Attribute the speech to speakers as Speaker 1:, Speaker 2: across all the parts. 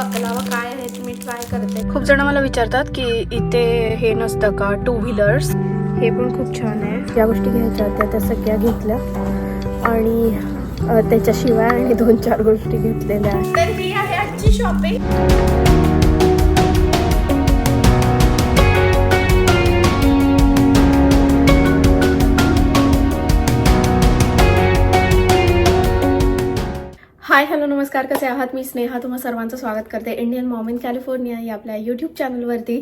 Speaker 1: बकलावा काय आहे मी ट्राय करते. खूप जण मला विचारतात की इथे हे नसतं का टू व्हीलर्स हे पण खूप छान आहे. ज्या गोष्टी घ्यायच्या होत्या त्या सगळ्या घेतल्या. आणि त्याच्याशिवाय आणि दोन चार गोष्टी घेतलेल्या आहेत. तर ही आहे आजची शॉपिंग हाय हॅलो नमस्कार. कसे आहात? मी स्नेहा. तुम्हा सर्वांचं स्वागत करते इंडियन मॉम इन कॅलिफोर्निया या आपल्या यूट्यूब चॅनलवरती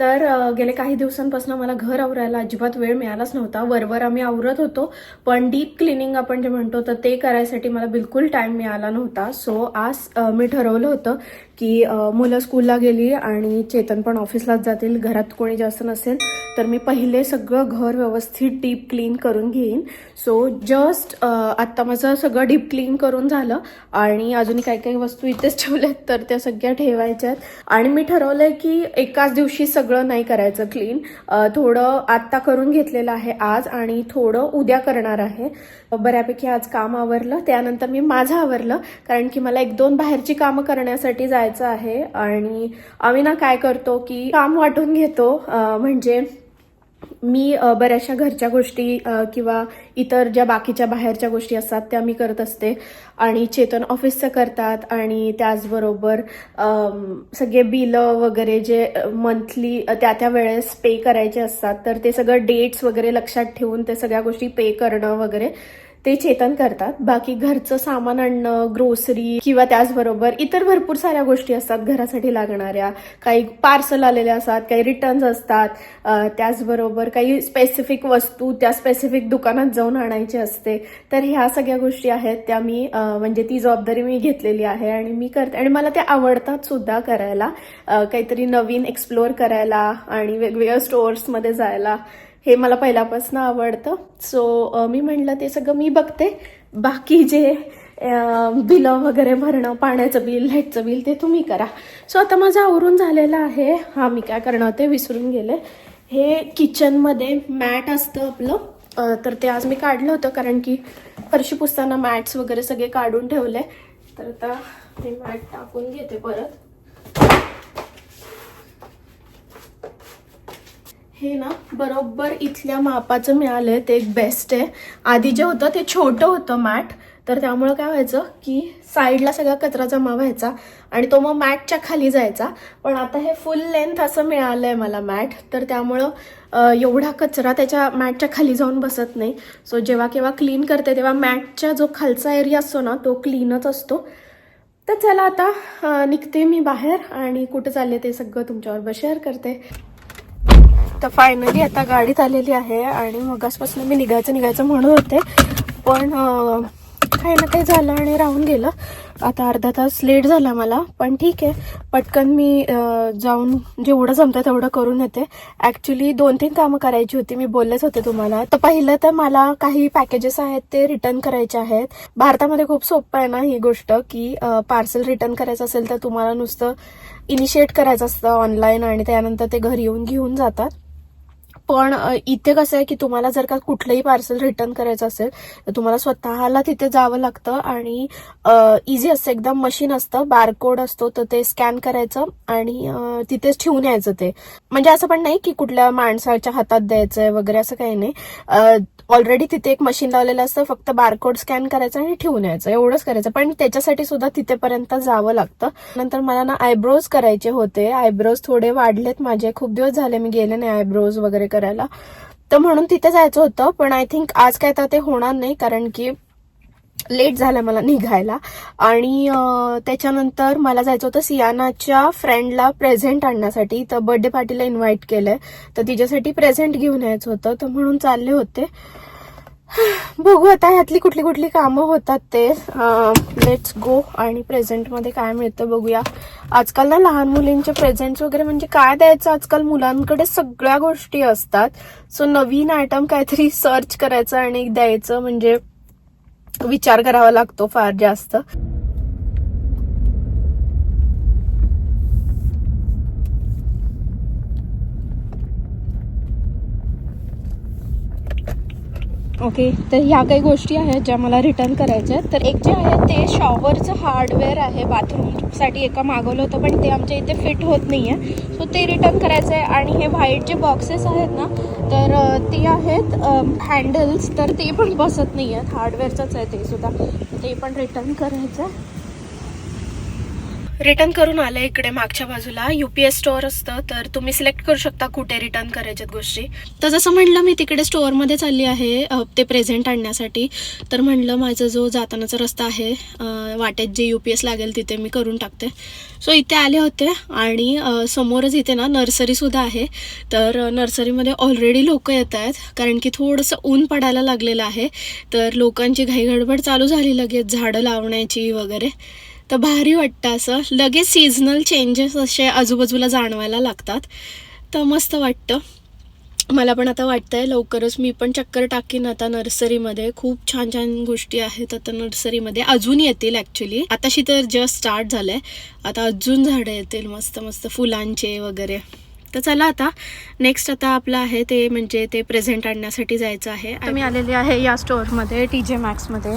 Speaker 1: तर गेले काही दिवसांपासून मला घर आवरायला अजिबात वेळ मिळालाच नव्हता. वरवर आम्ही आवरत होतो पण डीप क्लिनिंग आपण जे म्हणतो तर ते करायसाठी मला बिलकुल टाईम मिळाला नव्हता. सो आज मी ठरवलं होतं की मुलं स्कूलला गेली आणि चेतन पण ऑफिसलाच जातील घरात कोणी जास्त नसेल तर मी पहिले सगळं घर व्यवस्थित डीप क्लीन करून घेईन. सो जस्ट आत्ता माझं सगळं डीप क्लीन करून झालं आणि अजूनही काही काही वस्तू इथेच ठेवल्यात तर त्या सगळ्या ठेवायच्यात. आणि मी ठरवलंय की एकाच दिवशी सगळं नाही करायचं क्लीन. थोडं आत्ता करून घेतलेलं आहे आज आणि थोडं उद्या करणार आहे. बऱ्यापैकी आज काम आवरलं त्यानंतर मी माझं आवरलं कारण की मला एक दोन बाहेरची कामं करण्यासाठी जायचं आहे. आणि आम्ही ना काय करतो की काम वाटून घेतो म्हणजे मी बऱ्याचशा घरच्या गोष्टी किंवा इतर ज्या बाकीच्या बाहेरच्या गोष्टी असतात त्या मी करत असते. आणि चेतन ऑफिसचं करतात आणि त्याचबरोबर सगळे बिलं वगैरे जे मंथली त्या त्या वेळेस पे करायचे असतात. तर ते सगळं डेट्स वगैरे लक्षात ठेवून ते सगळ्या गोष्टी पे करणं वगैरे ते चेतन करतात. बाकी घरचं सामान आणणं ग्रोसरी किंवा त्याचबरोबर इतर भरपूर साऱ्या गोष्टी असतात घरासाठी लागणाऱ्या. काही पार्सल आलेल्या असतात काही रिटर्न्स असतात. त्याचबरोबर काही स्पेसिफिक वस्तू त्या स्पेसिफिक दुकानात जाऊन आणायची असते. तर ह्या सगळ्या गोष्टी आहेत त्या मी म्हणजे ती जबाबदारी मी घेतलेली आहे आणि मी करते. आणि मला त्या आवडतात सुद्धा करायला. काहीतरी नवीन एक्सप्लोअर करायला आणि वेगवेगळ्या स्टोअर्समध्ये जायला. हे मला पहिल्यापासून आवडतं. सो मी म्हणलं ते सगळं मी बघते. बाकी जे बिलं वगैरे भरणं पाण्याचं बिल लाईटचं बिल ते तुम्ही करा. सो आता माझं आवरून झालेलं आहे. हा मी काय करणार ते विसरून गेले. हे किचनमध्ये मॅट असतं आपलं. तर ते आज मी काढलं होतं कारण की फरशी पुसताना मॅट्स वगैरे सगळे काढून ठेवले. तर आता ते मॅट टाकून घेते परत. हे ना बरोबर इथल्या मापाचं मिळालंय ते एक बेस्ट आहे. आधी जे होतं ते छोटं होतं मॅट तर त्यामुळं काय व्हायचं की साईडला सगळा कचरा जमा व्हायचा आणि तो मग मॅटच्या खाली जायचा. पण आता हे फुल लेंथ असं मिळालंय मला मॅट तर त्यामुळं एवढा कचरा त्याच्या मॅटच्या खाली जाऊन बसत नाही. सो जेव्हा केव्हा क्लीन करते तेव्हा मॅटच्या जो खालचा एरिया असतो ना तो क्लीनच असतो. तर चला आता निघते मी बाहेर आणि कुठं चालले ते सगळं तुमच्याबरोबर शेअर करते. तर फायनली आता गाडीत आलेली आहे आणि मगासपासून मी निघायचं निघायचं म्हणत होते. पण काही ना काही झालं आणि राहून गेलं. आता अर्धा तास लेट झाला मला पण ठीक आहे. पटकन मी जाऊन जेवढं जमतं तेवढं करून येते. ॲक्च्युली दोन तीन कामं करायची होती मी बोललेच होते तुम्हाला. तर पहिलं तर मला काही पॅकेजेस आहेत ते रिटर्न करायचे आहेत. भारतामध्ये खूप सोपं आहे ना ही गोष्ट की पार्सल रिटर्न करायचं असेल तर तुम्हाला नुसतं इनिशिएट करायचं असतं ऑनलाईन आणि त्यानंतर ते घरी येऊन घेऊन जातात. पण इथे कसं आहे की तुम्हाला जर का कुठलंही पार्सल रिटर्न करायचं असेल तर तुम्हाला स्वतःला तिथे जावं लागतं आणि इझी असतं. एकदम मशीन असतं. बारकोड असतो तर ते स्कॅन करायचं आणि तिथेच ठेवून यायचं ते. म्हणजे असं पण नाही की कुठल्या माणसाच्या हातात द्यायचंय वगैरे असं काही नाही. ऑलरेडी तिथे एक मशीन लावलेलं असतं. फक्त बारकोड स्कॅन करायचं आणि ठेवून यायचं. एवढंच करायचं. पण त्याच्यासाठी सुद्धा तिथेपर्यंत जावं लागतं. नंतर मला ना आयब्रोज करायचे होते. आयब्रोज थोडे वाढलेत. माझे खूप दिवस झाले मी गेले नाही आयब्रोज वगैरे करायला. तर म्हणून तिथे जायचं होतं पण आय थिंक आज काय तर ते होणार नाही कारण की लेट झालं मला निघायला. आणि त्याच्यानंतर मला जायचं होतं सियानाच्या फ्रेंडला प्रेझेंट आणण्यासाठी. तर बर्थडे पार्टीला इन्व्हाइट केलंय. तर तिच्यासाठी प्रेझेंट घेऊन यायचं होतं. तर म्हणून चालले होते. बघू आता ह्यातली कुठली कुठली कामं होतात ते. लेट्स गो आणि प्रेझेंटमध्ये काय मिळतं बघूया. आजकाल ना लहान मुलींचे प्रेझेंट्स वगैरे म्हणजे काय द्यायचं? आजकाल मुलांकडे सगळ्या गोष्टी असतात. सो नवीन आयटम काहीतरी सर्च करायचं आणि द्यायचं म्हणजे विचार करावा लागतो फार जास्त. ओके तर ह्या काही गोष्टी आहेत ज्या मला रिटर्न करायच्या आहेत. तर एक जे आहे ते शॉवरचं हार्डवेअर आहे. बाथरूमसाठी एका मागवलं होतं पण ते आमच्या इथे फिट होत नाही आहे सो ते रिटर्न करायचं आहे. आणि हे व्हाईट जे बॉक्सेस आहेत ना तर ते आहेत हँडल्स तर ते पण बसत नाही आहेत हार्डवेअरचंच आहे ते सुद्धा. ते पण रिटर्न करायचं आहे. रिटर्न करून आलं इकडे मागच्या बाजूला. यू पी एस स्टोअर असतं तर तुम्ही सिलेक्ट करू शकता कुठे रिटर्न करायच्यात गोष्टी. तर जसं म्हणलं मी तिकडे स्टोअरमध्ये चालली आहे ते प्रेझेंट आणण्यासाठी. तर म्हणलं माझा जो जातानाचा रस्ता आहे वाटेत जे यू पी एस लागेल तिथे मी करून टाकते. सो इथे आले होते आणि समोरच इथे ना नर्सरीसुद्धा आहे. तर नर्सरीमध्ये ऑलरेडी लोक येत आहेत कारण की थोडंसं ऊन पडायला लागलेलं आहे. तर लोकांची घाईगडबड चालू झाली लगेच झाडं लावण्याची वगैरे. तर भारी वाटतं असं. लगेच सीझनल चेंजेस असे आजूबाजूला जाणवायला लागतात. तर मस्त वाटतं. मला पण आता वाटतंय लवकरच मी पण चक्कर टाकीन आता नर्सरीमध्ये. खूप छान छान गोष्टी आहेत आता नर्सरीमध्ये. अजून येतील ॲक्च्युली आताशी तर जस्ट स्टार्ट झालंय. आता अजून झाडं येतील मस्त मस्त फुलांचे वगैरे. तर चला आता नेक्स्ट आता आपलं आहे ते म्हणजे ते प्रेझेंट आणण्यासाठी जायचं आहे. आम्ही आलेली आहे या स्टोअरमध्ये टी जे मॅक्समध्ये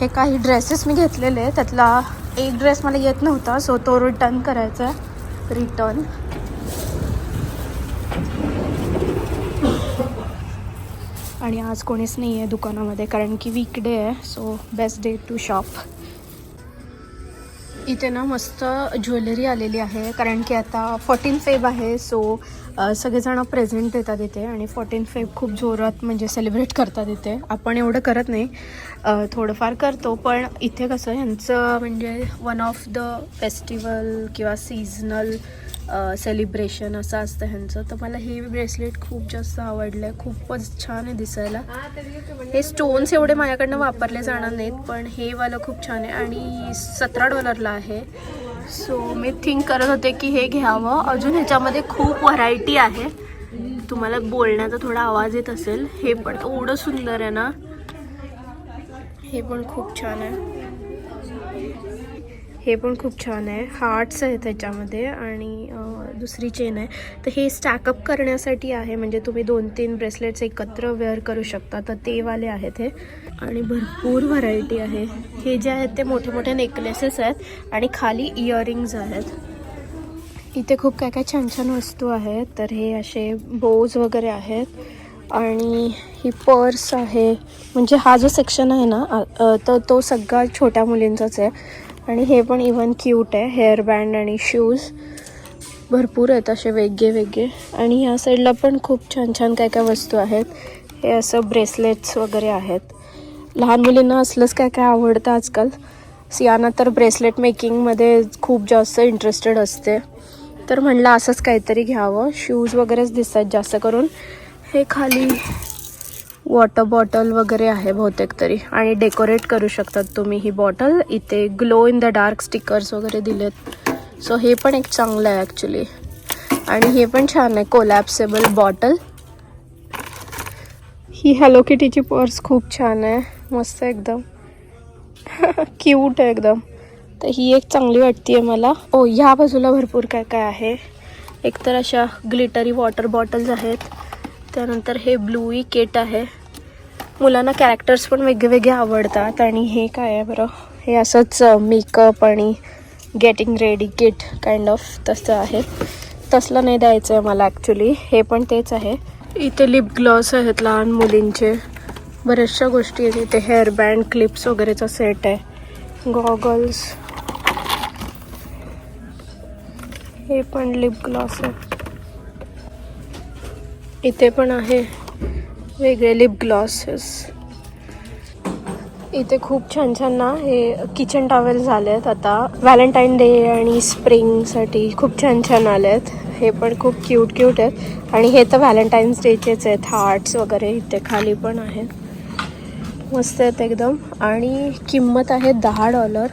Speaker 1: हे काही ड्रेसेस मी घेतलेले त्यातला एक ड्रेस मला येत नव्हता. सो तो रिटर्न करायचा आहे. रिटर्न आणि आज कोणीच नाही आहे दुकानामध्ये कारण की वीकडे आहे. So best day to shop इथे ना मस्त ज्वेलरी आलेली आहे कारण की आता फोर्टीन फेब आहे. सो सगळेजण प्रेझेंट देतात इथे आणि फोर्टीन फेब खूप जोरात म्हणजे सेलिब्रेट करतात इथे. आपण एवढं करत नाही. थोडंफार करतो पण इथे कसं ह्यांचं म्हणजे वन ऑफ द फेस्टिवल किंवा सीझनल सेलिब्रेशन असं असतं ह्यांचं. तर मला हे ब्रेसलेट खूप जास्त आवडलं आहे खूपच छान आहे दिसायला. हे स्टोन्स एवढे माझ्याकडनं वापरले जाणार नाहीत पण हे वालं खूप छान आहे आणि सतरा डॉलरला आहे. सो मी थिंक करत होते की हे घ्यावं. अजून ह्याच्यामध्ये खूप व्हरायटी आहे. तुम्हाला बोलण्याचा थोडा आवाज येत असेल. हे पण एवढं सुंदर आहे ना. हे पण खूप छान आहे. हे पण खूप छान आहे. हार्ट्स आहेत त्याच्यामध्ये आणि दुसरी चेन आहे. तर हे स्टॅकअप करण्यासाठी आहे म्हणजे तुम्ही दोन तीन ब्रेसलेट्स एकत्र वेअर करू शकता. तर ते वाले आहेत हे. आणि भरपूर व्हरायटी आहे. हे जे आहेत ते मोठे मोठे नेकलेसेस आहेत आणि खाली इयरिंग्ज आहेत. इथे खूप काय काय छान छान वस्तू आहेत. तर हे असे बोज वगैरे आहेत. आणि ही पर्स आहे. म्हणजे हा जो सेक्शन आहे ना तर तो सगळा छोट्या मुलींचाच आहे. आणि हे पण इवन क्यूट आहे. हेअर बँड आणि शूज भरपूर आहेत असे वेगळे वेगळे. आणि ह्या साईडला पण खूप छान छान काय काय वस्तू आहेत. हे असं ब्रेसलेट्स वगैरे आहेत. लहान मुलींना असलंच काय काय आवडतं आजकाल. सियाना तर ब्रेसलेट मेकिंगमध्ये खूप जास्त इंटरेस्टेड असते. तर म्हणलं असंच काहीतरी घ्यावं. शूज वगैरेच दिसतात जास्त करून. हे खाली वॉटर बॉटल वगैरे आहे बहुतेक तरी. आणि डेकोरेट करू शकतात तुम्ही ही बॉटल इथे glow in the dark stickers वगैरे दिलेत. सो हे पण एक चांगलं आहे ॲक्च्युली आणि हे पण छान आहे कोलॅप्सेबल बॉटल ही हॅलो किटीची पर्स खूप छान आहे. मस्त एकदम. क्यूट आहे एकदम. तर ही एक चांगली वाटते मला. ओ ह्या बाजूला भरपूर काय काय आहे एकतर अशा ग्लिटरी वॉटर बॉटल्स आहेत. त्यानंतर हे ब्लूई किट आहे. मुलांना कॅरेक्टर्स पण वेगळे वेगळे आवडतात आणि हे काय आहे बरं? हे असंच मेकअप आणि getting ready kit kind of तसं आहे. तसलं नाही द्यायचं आहे मला ॲक्च्युली हे पण तेच आहे. इथे लिप ग्लॉस आहेत लहान मुलींचे. बऱ्याचशा गोष्टी आहेत. इथे हेअरबँड क्लिप्स वगैरेचा सेट आहे. गॉगल्स हे पण लिप ग्लॉस आहे. इथे पण आहे वेगळे लिप ग्लॉसेस इथे खूप छान छान ना हे किचन टॉवेल झाले आहेत आता. व्हॅलेंटाईन डे आणि स्प्रिंगसाठी खूप छान छान आले आहेत हे पण खूप क्यूट क्यूट आहेत. आणि हे तर व्हॅलेंटाईन्स डेचेच आहेत. हार्ट्स वगैरे इथे खाली पण आहेत. मस्त आहेत एकदम. आणि किंमत आहे दहा डॉलर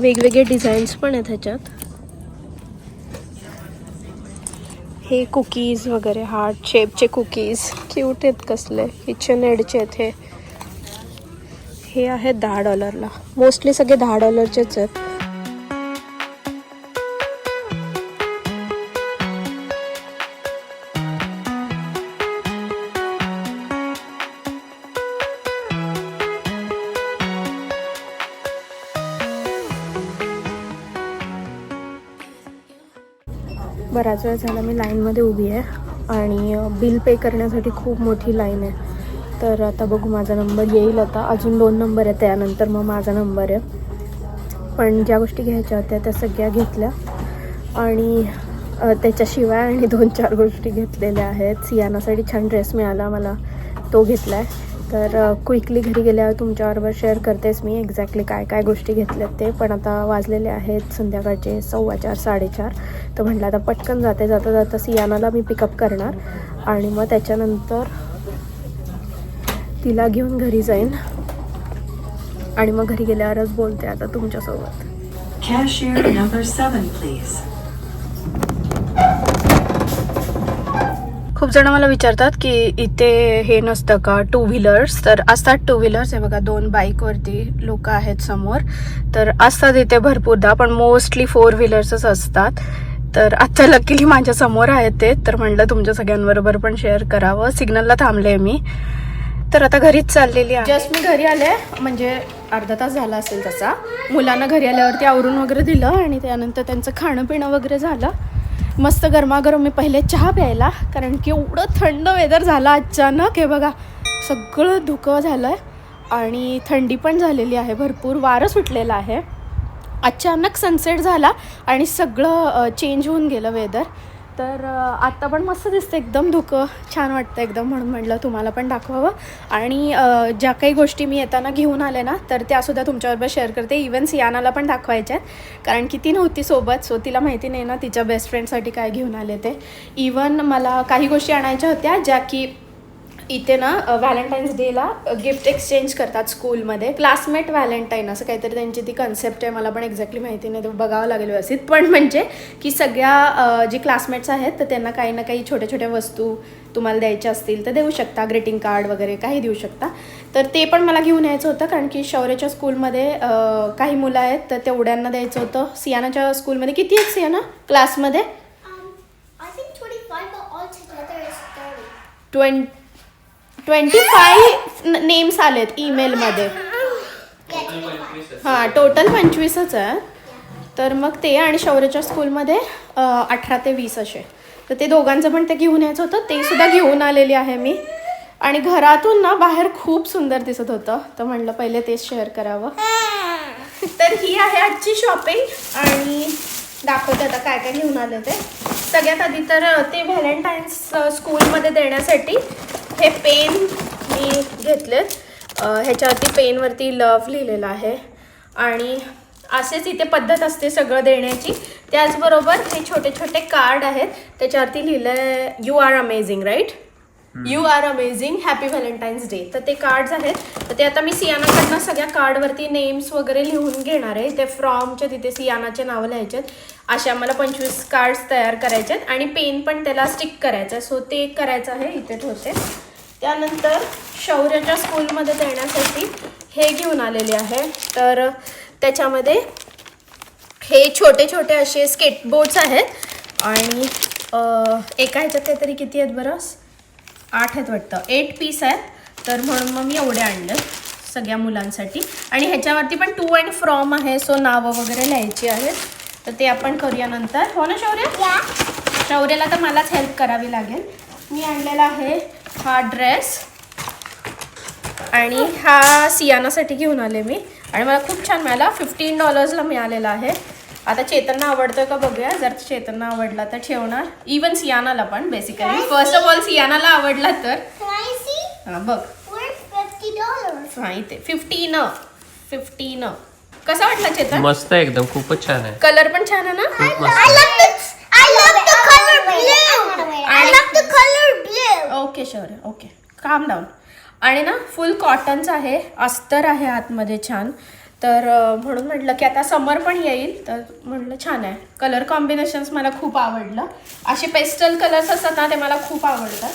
Speaker 1: वेगवेगळे डिझाईन्स पण आहेत ह्याच्यात. हे कुकीज वगैरे हार्ट शेपचे कुकीज क्यूट आहेत कसले. किचन एडचे आहेत हे. हे आहेत दहा डॉलरला मोस्टली सगळे दहा डॉलरचेच आहेत. बराच वेळ झाला मी लाईनमध्ये उभी आहे आणि बिल पे करण्यासाठी खूप मोठी लाईन आहे. तर आता बघू माझा नंबर येईल आता. अजून दोन नंबर आहे त्यानंतर मग माझा नंबर आहे. पण ज्या गोष्टी घ्यायच्या होत्या त्या सगळ्या घेतल्या. आणि त्याच्याशिवाय आणि दोन चार गोष्टी घेतलेल्या आहेत. सियानासाठी छान ड्रेस मिळाला मला. तो घेतला आहे तर क्विकली घरी गेल्यावर तुमच्याबरोबर शेअर करतेच मी एक्झॅक्टली काय काय गोष्टी घेतल्यात ते. पण आता वाजलेले आहेत संध्याकाळचे सव्वा चार साडेचार. तर म्हटलं आता पटकन जाते जाता जाता सियानाला मी पिकअप करणार आणि मग त्याच्यानंतर तिला घेऊन घरी जाईन. आणि मग घरी गेल्यावरच बोलते आता तुमच्यासोबत.
Speaker 2: Please.
Speaker 1: खूप जण मला विचारतात की इथे हे नसतं का टू व्हीलर्स तर असतात टू व्हीलर्स हे बघा दोन बाईकवरती लोक आहेत समोर. तर असतात इथे भरपूरदा पण मोस्टली फोर व्हीलर्सच असतात. तर आत्ता लकीली माझ्यासमोर आहेत ते. तर म्हटलं तुमच्या सगळ्यांबरोबर पण शेअर करावं. सिग्नलला थांबले मी. तर आता घरीच चाललेली आहे. जस्ट मी घरी आले. म्हणजे अर्धा तास झाला असेल तसा. मुलांना घरी आल्यावरती आवरून वगैरे दिलं आणि त्यानंतर त्यांचं खाणं पिणं वगैरे झालं. मस्त गरमागरम मी पहिले चहा प्यायला कारण की एवढं थंड वेदर झालं अचानक. हे बघा सगळं धुकं झालं आहे आणि थंडी पण झालेली आहे भरपूर. वारं सुटलेलं आहे. अचानक सनसेट झाला आणि सगळं चेंज होऊन गेलं वेदर तर आत्ता पण मस्त दिसतं एकदम धुकं छान वाटतं एकदम म्हणून म्हटलं तुम्हाला पण दाखवावं. आणि ज्या काही गोष्टी मी येताना घेऊन आले ना तर त्यासुद्धा तुमच्याबरोबर शेअर करते. इवन सियानाला पण दाखवायच्या आहेत. कारण की ती नव्हती सोबत सो तिला माहिती नाही ना तिच्या बेस्ट फ्रेंडसाठी काय घेऊन आले ते. इवन मला काही गोष्टी आणायच्या होत्या ज्या की इथे ना व्हॅलेंटाईन्स डेला गिफ्ट एक्सचेंज करतात स्कूलमध्ये क्लासमेट व्हॅलेंटाईन असं काहीतरी त्यांची ती कन्सेप्ट आहे मला पण एक्झॅक्टली माहिती नाही ते बघावं लागेल व्यवस्थित. पण म्हणजे की सगळ्या जी क्लासमेट्स आहेत तर त्यांना काही ना काही छोट्या छोट्या वस्तू तुम्हाला द्यायच्या असतील तर देऊ शकता. ग्रीटिंग कार्ड वगैरे काही देऊ शकता. तर ते पण मला घेऊन यायचं होतं कारण की शौर्याच्या स्कूलमध्ये काही मुलं आहेत तर तेवढ्यांना द्यायचं होतं. सियानाच्या स्कूलमध्ये किती आहेत सियाना? क्लासमध्ये
Speaker 3: Um,
Speaker 1: ट्वेंटी फाय नेम्स आलेत ईमेलमध्ये हां टोटल पंचवीसच आहे. तर मग ते आणि शौर्यच्या स्कूलमध्ये अठरा ते वीस असे. तर ते दोघांचं पण ते घेऊन यायचं होतं. ते सुद्धा घेऊन आलेली आहे मी. आणि घरातून ना बाहेर खूप सुंदर दिसत होतं. तर म्हणलं पहिले तेच शेअर करावं. तर ही आहे आजची शॉपिंग आणि दाखवते आता काय काय घेऊन आले ते सगळ्यात आधी तर ते व्हॅलेंटाईन्स स्कूलमध्ये देण्यासाठी हे पेन मी घेतलेत. ह्याच्यावरती पेनवरती लव लिहिलेलं आहे. आणि असेच इथे पद्धत असते सगळं देण्याची. त्याचबरोबर हे छोटे छोटे कार्ड आहेत. त्याच्यावरती लिहिलं आहे you are amazing right you are amazing happy Valentine's day तर ते कार्ड्स आहेत. तर ते आता मी सियानाकडनं सगळ्या कार्डवरती नेम्स वगैरे लिहून घेणार आहे. ते फ्रॉमच्या तिथे सियानाचे नावं लिहायचे आहेत. असे आम्हाला पंचवीस कार्ड्स तयार करायचे आहेत. आणि पेन पण त्याला स्टिक करायचं आहे. सो ते करायचं आहे. इथे ठेवते. त्यानंतर शौर्याच्या स्कूलमध्ये देण्यासाठी हे घेऊन आलेले आहे. तर त्याच्यामध्ये हे छोटे छोटे असे स्केटबोर्ड्स आहेत. आणि एका ह्याच्यात काहीतरी किती आहेत बरं? आठ आहेत वाटतं. एट पीस आहेत. तर म्हणून मग मी एवढे आणले सगळ्या मुलांसाठी. आणि ह्याच्यावरती पण टू अँड फ्रॉम आहे. सो नावं वगैरे लिहायची आहेत. तर ते आपण करूया नंतर. हो ना शौर्य. शौर्याला तर मलाच हेल्प करावी लागेल. मी आणलेला आहे हा ड्रेस. आणि हा सियानासाठी घेऊन आले मी. आणि मला खूप छान मिळाला. फिफ्टीन डॉलर्सला मिळालेला आहे. आता चेतनना आवडतोय का बघूया. जर चेतनना आवडला तर ठेवणार. इवन सियानाला पण बेसिकली फर्स्ट ऑफ ऑल सियानाला आवडला तर? हां बघ.
Speaker 3: We're $50.
Speaker 1: हां इथे. फिफ्टीन फिफ्टीन कसा वाटला चेतन?
Speaker 4: मस्त आहे एकदम. खूपच छान आहे.
Speaker 1: कलर पण छान आहे ना?
Speaker 3: Love the I love the color blue. I love the color blue.
Speaker 1: Okay Shaurya okay calm down आणि ना फुल कॉटनचं आहे. अस्तर आहे आतमध्ये छान. तर अं, म्हणून म्हटलं की आता समर पण येईल. तर म्हटलं छान आहे. कलर कॉम्बिनेशन्स मला खूप आवडलं. असे पेस्टल कलर्स असतात ना ते मला खूप आवडतात.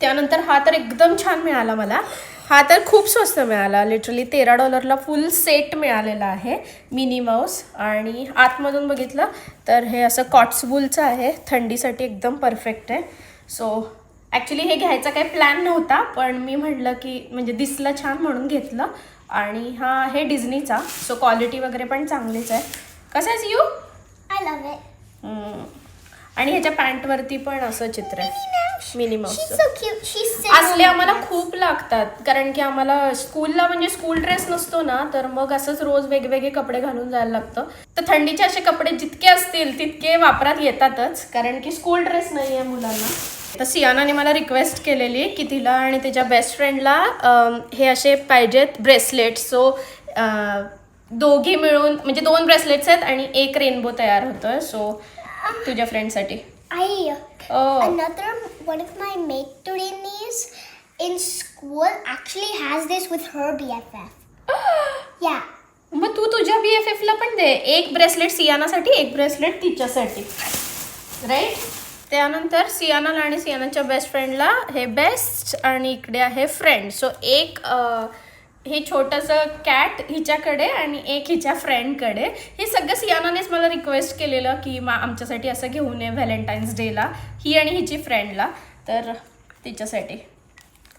Speaker 1: त्यानंतर हा तर एकदम छान मिळाला मला. हा तर खूप स्वस्त मिळाला. लिटरली तेरा डॉलरला फुल सेट मिळालेला आहे. मिनी माऊस आणि आतमधून बघितलं तर हे असं कॉट्सबुलचं आहे. थंडीसाठी एकदम परफेक्ट आहे. सो ॲक्च्युली हे घ्यायचा काही प्लॅन नव्हता पण मी म्हटलं की म्हणजे दिसलं छान म्हणून घेतलं. आणि हा आहे डिझनीचा सो क्वालिटी वगैरे पण चांगलीच आहे. कसं आहेस यू?
Speaker 3: It.
Speaker 1: हम्म. आणि ह्याच्या पॅन्ट वरती पण असं चित्र आहे. Mini
Speaker 3: She's
Speaker 1: mouse
Speaker 3: so cute. She's sitting
Speaker 1: असले आम्हाला. खूप लागतात. कारण की आम्हाला स्कूलला म्हणजे स्कूल ड्रेस नसतो ना तर मग असंच रोज वेगवेगळे कपडे घालून जायला लागतं. तर थंडीचे असे कपडे जितके असतील तितके वापरात येतातच. कारण की स्कूल ड्रेस नाही आहे मुलांना. तर सियानाने मला रिक्वेस्ट केलेली की तिला आणि तिच्या बेस्ट फ्रेंडला हे असे पाहिजेत ब्रेसलेट सो दोघी मिळून म्हणजे दोन ब्रेसलेट्स आहेत आणि एक रेनबो तयार होतोय. सो तुझ्या फ्रेंडसाठी
Speaker 3: I
Speaker 1: Oh.
Speaker 3: another one of my maturinis in school actually has this with her BFF. yeah.
Speaker 1: मग तू तुझ्या बी एफ एफला पण दे एक ब्रेसलेट सियानासाठी एक ब्रेसलेट तिच्यासाठी राईट त्यानंतर सियानाला आणि सियानाच्या बेस्ट फ्रेंडला हे बेस्ट आणि इकडे आहे फ्रेंड सो एक अं, हे छोटंसं कॅट हिच्याकडे आणि एक हिच्या फ्रेंडकडे हे सगळं सियानानेच मला रिक्वेस्ट केलेलं की मा आमच्यासाठी असं घेऊन ये व्हॅलेंटाईन्स डेला ही आणि हिची फ्रेंडला तर तिच्यासाठी.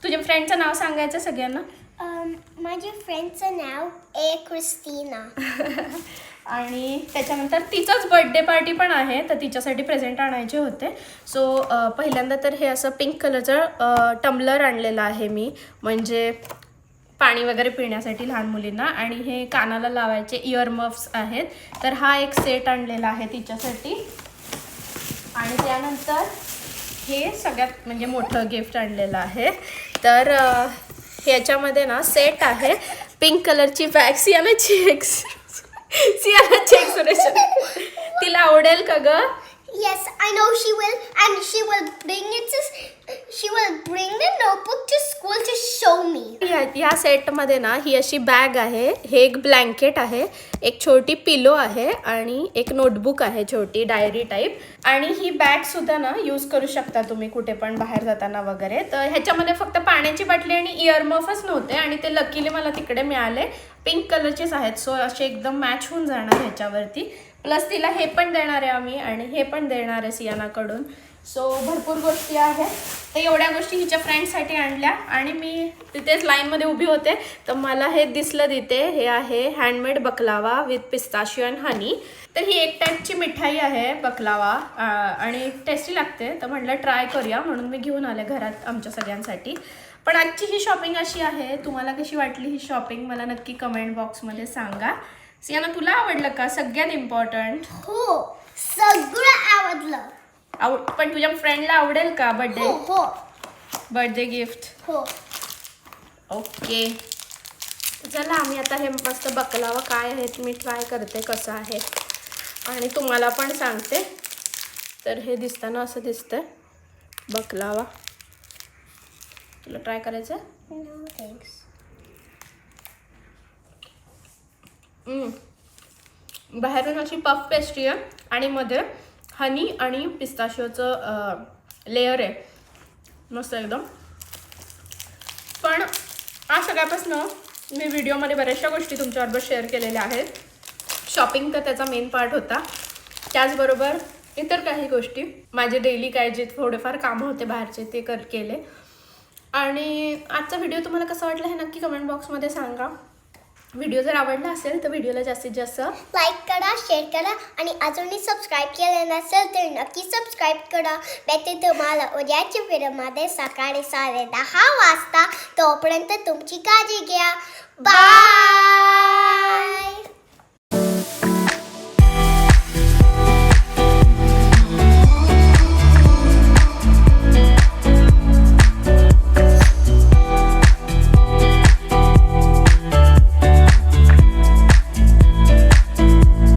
Speaker 1: तुझ्या फ्रेंडचं नाव सांगायचं सगळ्यांना?
Speaker 3: माझ्या फ्रेंडचं नाव ए क्रिस्टिना
Speaker 1: आणि त्याच्यानंतर तिचंच बर्थडे पार्टी पण आहे तर तिच्यासाठी प्रेझेंट आणायचे होते. सो पहिल्यांदा तर हे असं पिंक कलरचं टम्बलर आणलेलं आहे मी. म्हणजे पाणी वगैरे पिण्यासाठी लहान मुलींना आणि हे कानाला लावायचे इयरमफ्स आहेत. तर हा एक सेट आणलेला आहे तिच्यासाठी. आणि त्यानंतर हे सगळ्यात म्हणजे मोठं गिफ्ट आणलेलं आहे. तर ह्याच्यामध्ये ना सेट आहे पिंक कलरची बॅग सियानाची चेक्स सियानाची चेक्स तिला आवडेल का ग?
Speaker 3: Yes I know she will, and she will bring it
Speaker 1: ह्या सेटमध्ये ना ही अशी बॅग आहे. हे एक ब्लँकेट आहे. एक छोटी पिलो आहे आणि एक नोटबुक आहे छोटी डायरी टाईप आणि ही बॅग सुद्धा ना यूज करू शकता तुम्ही कुठे पण बाहेर जाताना वगैरे. तर ह्याच्यामध्ये फक्त पाण्याची बाटली आणि इयरमफच नव्हते आणि ते लकीली मला तिकडे मिळाले. पिंक कलरचेच आहेत. सो असे एकदम मॅच होऊन जाणार ह्याच्यावरती. प्लस तिला हे पण देणार आहे आम्ही आणि हे पण देणार आहे सियानाकडून. सो भरपूर गोष्टी आहेत. तर एवढ्या गोष्टी हिच्या फ्रेंडसाठी आणल्या आणि मी तिथेच लाईनमध्ये उभी होते. तर मला हे दिसलं तिथे. हे आहे handmade baklava with pistachio honey तर ही एक टाईपची मिठाई आहे बकलावा आणि टेस्टी लागते. तर म्हटलं ट्राय करूया. म्हणून मी घेऊन आले घरात आमच्या सगळ्यांसाठी. पण आजची ही शॉपिंग अशी आहे. तुम्हाला कशी वाटली ही शॉपिंग मला नक्की कमेंट बॉक्समध्ये सांगा. सियाना तुला आवडलं का? सगळ्यात इम्पॉर्टंट
Speaker 3: हो. सगळं आवडलं.
Speaker 1: आव पण तुझ्या फ्रेंडला आवडेल का बर्थडे
Speaker 3: हो हो.
Speaker 1: बर्थडे गिफ्ट
Speaker 3: हो.
Speaker 1: ओके चला आम्ही आता हे मस्त बकलावा काय आहे ते मी ट्राय करते कसं आहे. आणि तुम्हाला पण सांगते. तर हे दिसताना असं दिसतंय. बकलावा. तुला ट्राय करायचं. हम्म. बाहेरून अशी पफ पेस्ट्री आहे आणि मध्ये हनी आणि पिस्ताशिओचं लेअर आहे. मस्त एकदम. पण आज सगळ्यापासून मी व्हिडिओमध्ये बऱ्याचशा गोष्टी तुमच्याबरोबर शेअर केलेल्या आहेत. शॉपिंग तर त्याचा मेन पार्ट होता. त्याचबरोबर इतर काही गोष्टी. माझे डेली काय जे थोडेफार कामं होते बाहेरचे ते कर केले. आणि आजचा व्हिडिओ तुम्हाला कसा वाटला हे नक्की कमेंट बॉक्समध्ये सांगा. व्हिडिओ जर आवडला असेल तर व्हिडिओला जास्तीत जास्त
Speaker 3: लाईक करा शेअर करा आणि अजूनही सबस्क्राईब केलं नसेल तर नक्की सबस्क्राईब करा. भेटते तुम्हाला उद्याच्या फिरमध्ये सकाळी साडे दहा वाजता. तोपर्यंत तुमची काळजी घ्या. बाय